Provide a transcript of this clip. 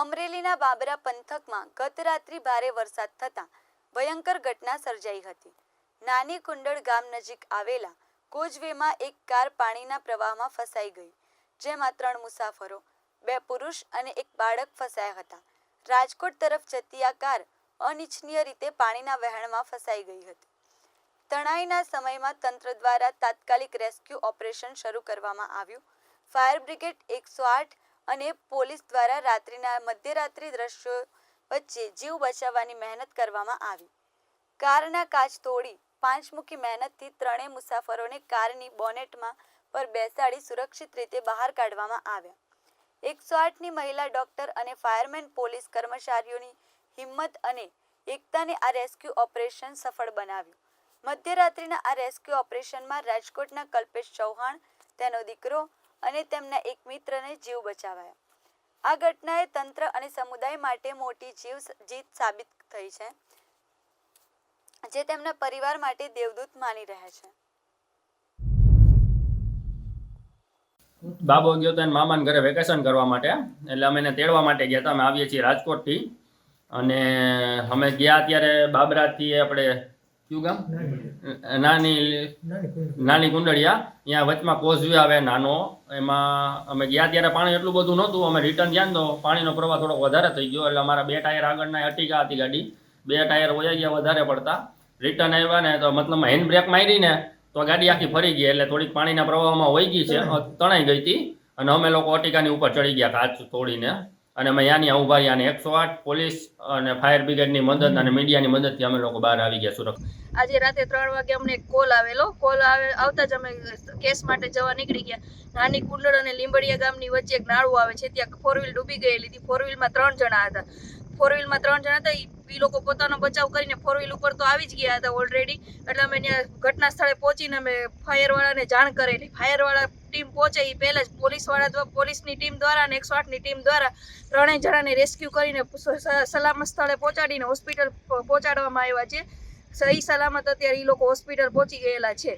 અમરેલીના બાબરા પંથકમાં ગત રાત્રિ ભારે વરસાદ થતાં ભયંકર ઘટના સર્જાઈ હતી. નાની કુંડળ ગામ નજીક આવેલા કોજવેમાં એક કાર પાણીના પ્રવાહમાં ફસાઈ ગઈ, જેમાં ત્રણ મુસાફરો, બે પુરુષ અને એક બાળક ફસાયા હતા. રાજકોટ તરફ જતી આ કાર અનિચ્છનીય રીતે પાણીના વહેણમાં ફસાઈ ગઈ હતી. તણાઈના સમયમાં તંત્ર દ્વારા તાત્કાલિક રેસ્ક્યુ ઓપરેશન શરૂ કરવામાં આવ્યું. ફાયર બ્રિગેડ એકસો આઠ અને પોલીસ દ્વારા રાત્રિના મધ્યરાત્રિ દ્રશ્યો વચ્ચે જીવ બચાવવાની મહેનત કરવામાં આવી. કારના કાચ તોડી પાંચમુખી મહેનતથી ત્રણેય મુસાફરોને કારની બોનેટમાં પર બેસાડી સુરક્ષિત રીતે બહાર કાઢવામાં આવ્યા. એકસો આઠની મહિલા ડોક્ટર અને ફાયરમેન પોલીસ કર્મચારીઓની હિંમત અને એકતાને આ રેસ્ક્યુ ઓપરેશન સફળ બનાવ્યું. મધ્યરાત્રિના આ રેસ્ક્યુ ઓપરેશનમાં રાજકોટના કલ્પેશ ચૌહાણ, તેનો દીકરો અને તેમના એક મિત્રને જીવ બચાવાયા. આ ઘટનાએ તંત્ર અને સમુદાય માટે મોટી જીવ જીત સાબિત થઈ છે, જે તેમના પરિવાર માટે દેવદૂત માની રહ્યા છે. બાબો ગયો તો મામાને ઘરે વેકેશન કરવા માટે, એટલે અમે એને તેડવા માટે ગયા હતા. અમે આવીએ છીએ રાજકોટથી. અને અમે ગયા ત્યારે બાબરાથી આપણે કયું ગામ? નાની. નાની કુંડળિયા. ત્યાં વચમાં કોઝવે આવે નાનો. એમાં અમે ગયા ત્યારે પાણી એટલું બધું નહોતું. અમે રિટર્ન ગયા ને તો પાણીનો પ્રવાહ થોડો વધારે થઈ ગયો. એટલે અમારા બે ટાયર આગળના અટીકા હતી ગાડી. બે ટાયર વયા ગયા વધારે પડતા. રિટર્ન આવ્યા ને તો મતલબ હેન્ડ બ્રેક મારી ને તો ગાડી આખી ફરી ગઈ. એટલે થોડીક પાણીના પ્રવાહમાં વહી ગઈ છે. તણાઈ ગઈ હતી. અને અમે લોકો અટીકાની ઉપર ચડી ગયા કાચ તોડીને. અને અમે યાની ઊભા રહ્યા અને એકસો આઠ પોલીસ અને ફાયર બ્રિગેડની મદદ અને મીડિયાની મદદથી અમે લોકો બહાર આવી ગયા સુરક્ષિત. આજે રાતે ત્રણ વાગે અમને એક કોલ આવેલો. કોલ આવે આવતા જ અમે કેસ માટે જવા નીકળી ગયા. નાની કુંડળ અને લીંબડિયા ગામની વચ્ચે એક નાળું આવે છે ત્યાં ફોર વ્હીલ ડૂબી ગયેલી હતી. ફોર વ્હીલમાં ત્રણ જણા હતા. ફોર વ્હીલમાં ત્રણ જણા હતા એ લોકો પોતાનો બચાવ કરીને ફોર વ્હીલ ઉપર તો આવી જ ગયા હતા ઓલરેડી એટલે અમે ત્યાં ઘટના સ્થળે પહોંચીને અમે ફાયરવાળાને જાણ કરેલી. ફાયરવાળા ટીમ પહોંચે એ પહેલાં જ પોલીસવાળા દ્વારા પોલીસની ટીમ દ્વારા અને એકસો આઠની ટીમ દ્વારા ત્રણેય જણાને રેસ્ક્યુ કરીને સલામત સ્થળે પહોંચાડીને હોસ્પિટલ પહોંચાડવામાં આવ્યા છે. સહી સલામત અત્યારે એ લોકો હોસ્પિટલ પહોંચી ગયેલા છે.